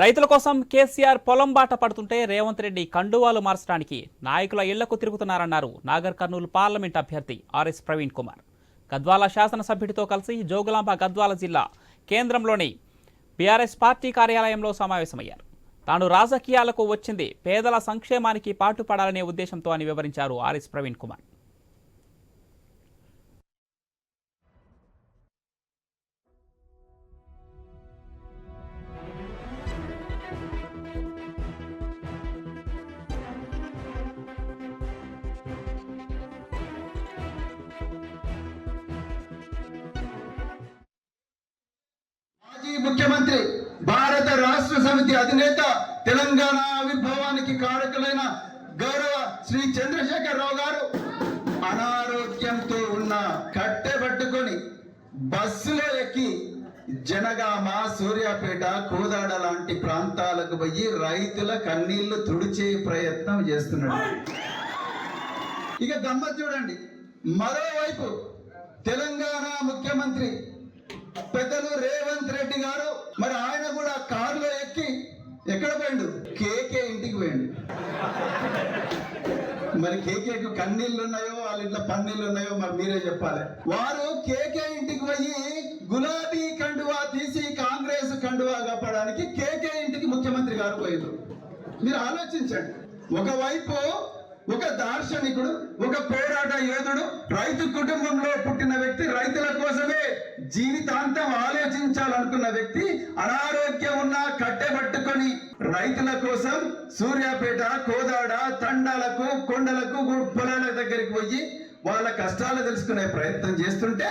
రైతుల కోసం కేసీఆర్ పొలం బాట పడుతుంటే రేవంత్ రెడ్డి కండువాలు మార్చడానికి నాయకుల ఇళ్ళకు తిరుగుతున్నారన్నారు నాగర్ కర్నూలు పార్లమెంట్ అభ్యర్థి ఆర్ఎస్ ప్రవీణ్ కుమార్. గద్వాల శాసనసభ్యుడితో కలిసి జోగులాంబ గద్వాల జిల్లా కేంద్రంలోని బీఆర్ఎస్ పార్టీ కార్యాలయంలో సమావేశమయ్యారు. తాను రాజకీయాలకు వచ్చింది పేదల సంక్షేమానికి పాటుపడాలనే ఉద్దేశంతో అని వివరించారు ఆర్ఎస్ ప్రవీణ్ కుమార్. ముఖ్యమంత్రి భారత రాష్ట్ర సమితి అధినేత తెలంగాణ ఆవిర్భావానికి కారకులైన గౌరవ శ్రీ చంద్రశేఖర్ రావు గారు అనారోగ్యంతో ఉన్న కట్టె పట్టుకొని బస్సులో ఎక్కి జనగామ సూర్యాపేట కోదాడ లాంటి ప్రాంతాలకు పోయి రైతుల కన్నీళ్ళు తుడిచే ప్రయత్నం చేస్తున్నాడు. ఇక గమ్మత్ చూడండి. మరోవైపు ఎక్కడ పోయిండు? కేకే ఇంటికి పోయిండు. మరి కేకేకు కన్నీళ్ళు ఉన్నాయో వాళ్ళ ఇంట్లో పన్నీళ్ళు ఉన్నాయో మరి మీరే చెప్పాలి. వారు కేకే ఇంటికి పోయి గులాబీ కండువా తీసి కాంగ్రెస్ కండువా కప్పడానికి కేకే ఇంటికి ముఖ్యమంత్రి గారు పోయారు మీరు ఆలోచించండి. ఒకవైపు ఒక దార్శనికుడు ఒక పోరాట యోధుడు రైతు కుటుంబంలో పుట్టిన వ్యక్తి రైతుల కోసమే జీవితాంతం ఆలోచించాలనుకున్న వ్యక్తి అనారోగ్యం ఉన్న ఉన్నది రైతుల కోసం సూర్యాపేట కోదాడ తండాలకు కొండలకు పొలాల దగ్గరికి పోయి వాళ్ళ కష్టాలు తెలుసుకునే ప్రయత్నం చేస్తుంటే